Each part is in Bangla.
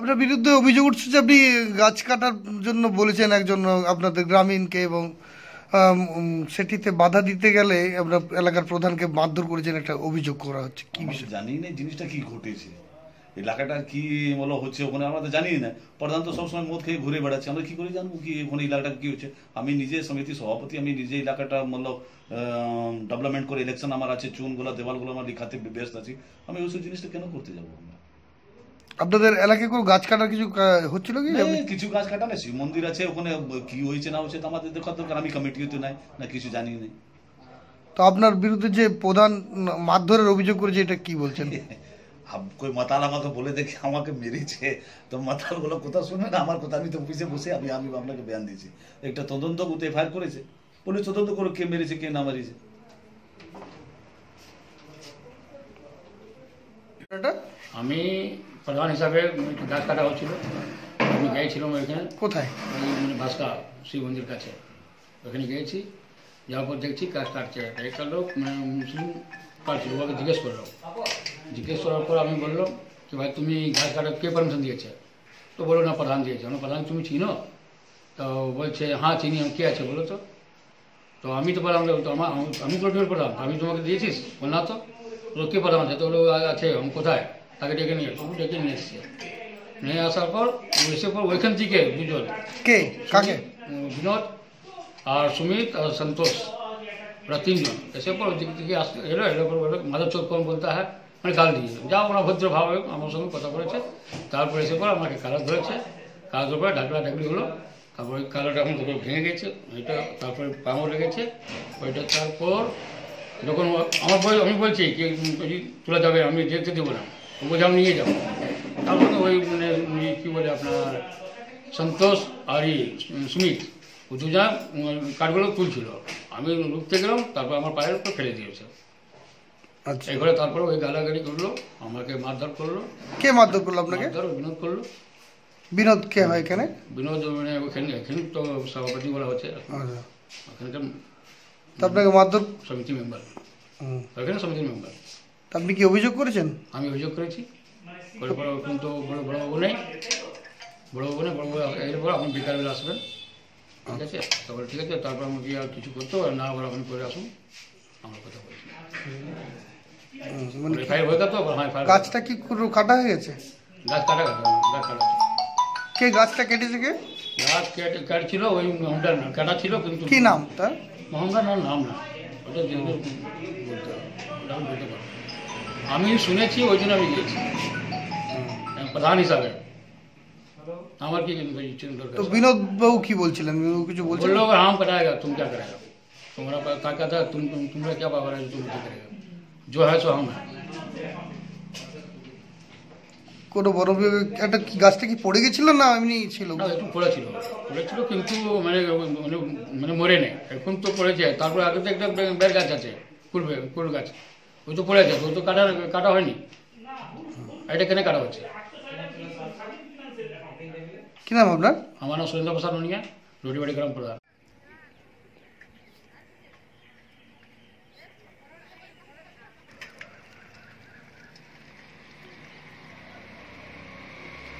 আপনার বিরুদ্ধে অভিযোগ উঠছে যে আপনি গাছ কাটার জন্য বলেছেন একজন আপনাদের গ্রামীণকে এবং সেটিতে বাধা দিতে গেলে আপনার এলাকার প্রধানকে মারধর করেছেন একটা অভিযোগ করা হচ্ছে। কি বিষয়? জানি না জিনিসটা কি ঘটেছে। এলাকাটা কি বলো হচ্ছে ওখানে আমরা তো জানি না। প্রধান তো সবসময় মদ খেয়ে ঘুরে বেড়াচ্ছে। আমরা কি করে জানব কি ওখানে এলাকাটা কি হচ্ছে? আমি নিজে সমিতি সভাপতি আমি নিজে এলাকাটা মতলব ডেভেলপমেন্ট করে ইলেকশন আমার আছে চুনগুলো দেওয়ালগুলো আমার লিখাতে ব্যস্ত আছি। আমি ওইসব জিনিসটা কেন করতে যাব আমরা? আপনাদের এলাকায় কোনো গাছ কাটার কিছু হচ্ছিল কি? না, কিছু গাছ কাটা না শিব মন্দির আছে ওখানে কি হয়েছে না হয়েছে তো আমাদের দেখা দরকার আমি কমিটিও তো নাই না কিছু জানি না তো আপনার বিরুদ্ধে যে প্রধান মারধরের অভিযোগ করেছে এটা কি বলছেন? কই মাতাল আমাকে বলে দেখে আমাকে মেরেছে তো মাতালগুলো কথা শুনে না আমার কথা আমি তো অফিসে বসে আমি আমি আপনাকে বয়ান দিয়েছি। একটা তদন্ত করতে এফআইআর করেছে পুলিশ তদন্ত করে কে মেরেছে কে না মেরেছে। এটা? আমি প্রধান হিসাবে গাছ কাটা হচ্ছিল। আমি গিয়েছিলাম ওইখানে। কোথায়? ওই মানে ভাস্কা শিব মন্দির কাছে। ওখানে গিয়েছি যাওয়ার পর দেখছি গাছ কাটছে একটা লোক মানে মুসলিম কাটছিল ওকে জিজ্ঞেস করলাম জিজ্ঞেস করার পর আমি বললাম যে ভাই তুমি গাছ কাটার কে পারমিশন দিয়েছে? তো বলো না প্রধান দিয়েছে। আমরা প্রধান তুমি চিনো? তো বলছে হ্যাঁ চিনি আমি কে আছে বলো তো? তো আমি তো বললাম তো আমার আমি- প্রোটিনের প্রধান আমি তোমাকে দিয়েছিস? বল না তো। কে প্রধান আছে? তো আছে আমি কোথায়? তাকে ডেকে নিয়ে বাবু ডেকে নিয়ে এসছে। নিয়ে আসার পর এসে পর ওইখান থেকে দুজন। কে? কাকে? বিনোদ আর সুমিত আর সন্তোষ। ওরা তিনজন। এসে পর ওদিক থেকে আসতে এলো এলো পর মাদার চোখ কোন বলতে হয়? মানে কাল দিয়ে যা ওরা ভদ্রভাবে আমার সঙ্গে কথা বলেছে। তারপর এসে পর আমাকে কারা ধরেছে। কারা ধরে পরে ঢাকলা ঢাকলি হলো। তারপর ওই কালোটা এখন দুটো ভেঙে গেছে। ওইটা তারপরে পামও লেগেছে। ওইটা তারপর যখন আমার আমি বলছি কি তুলে যাবে আমি যেতে দেবো না। ও বলছে আমি নিয়ে যাব তারপর ওই মানে কী বলে আপনার সন্তোষ আর ই সুমিত ও দুজা কাঠগুলো তুলছিল আমি রুখতে গেলাম তারপর আমার পায়ের উপর ফেলে দিয়েছে। আচ্ছা। এই ঘরে তারপরে ওই গালাগালি করল আমাকে মারধর করল। কে মারধর করল আপনাকে? মারধর বিনোদ করল। বিনোদ কে হয় এখানে? বিনোদ মানে ওখানে এখানে তো সভাপতি বলা হচ্ছে। আচ্ছা। ওখানকার তো আপনাকে মারধর সমিতি মেম্বার হুম। ওখানে সমিতির মেম্বার আপনি কি অভিযোগ করেছেন? আমি অভিযোগ করেছি। করে বড় বড়বাবু নেই। বড়বাবু নেই বড়বাবু এর পর আপনি বিকালবেলা আসবেন। ঠিক আছে? তারপরে ঠিক আছে তারপর আমি গিয়ে আর কিছু করতে না আবার আপনি করে আসুন। আমরা কথা বলছি। মানে ফায়ার হয়ে তো হ্যাঁ ফায়ার গাছটা কি পুরো কাটা হয়ে গেছে? গাছ কাটা গেছে গাছ কাটা কে গাছটা কেটেছে কে? গাছ কেটে কাটছিল ওই মহঙ্গার না কাটা ছিল কিন্তু কি নাম তার? নাম নাম না। ওটা বলতে হবে বলতে পারব না। আমি শুনেছি ওই জন্য আমি গিয়েছি প্রধান হিসাবে আমার কি চিন্তা দরকার তো বিনোদ বাবু কি বলছিলেন বিনোদ কিছু बोल বলছিলেন लो अगर हम कराएगा तुम क्या करेगा तुम्हारा पास ताकत है तुम तुम तुम्हारा क्या पावर है जो तुम क्या करेगा जो है सो हम है কোনো বড় বিভাগে একটা কি গাছটা কি পড়ে গেছিল না এমনি ছিল না একটু পড়েছিল পড়েছিল কিন্তু মানে মানে মানে মরে নেই এখন তো পড়েছে তারপরে আগে তো একটা বে- বের গাছ আছে কুল বে- কুল গাছ ওই তো পড়ে আছে ওই তো কাটা কাটা হয়নি। এটা কেন কাটা হচ্ছে? কি নাম আপনার? আমার নাম সুরেন্দ্র প্রসাদ ননিয়া রোডিবাড়ি গ্রাম প্রধান ঠিক আছে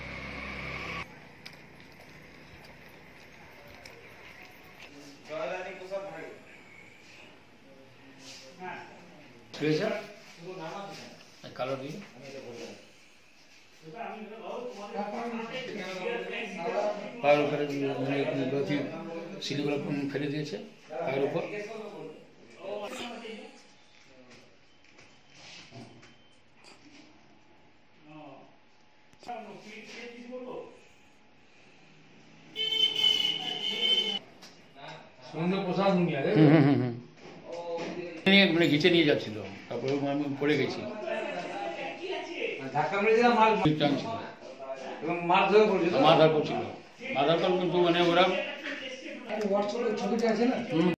এই কালো দিয়ে পায়ের উপরে মানে সিলিগুলো ফেলে দিয়েছে পায়ের উপর। নিয়ে মানে ঘিচে নিয়ে যাচ্ছিল। তারপরে আমি পড়ে গেছি। মারধর করছিল। মারধর কিন্তু মানে ওরা হোয়াটসঅ্যাপে ছবিটা আছে না?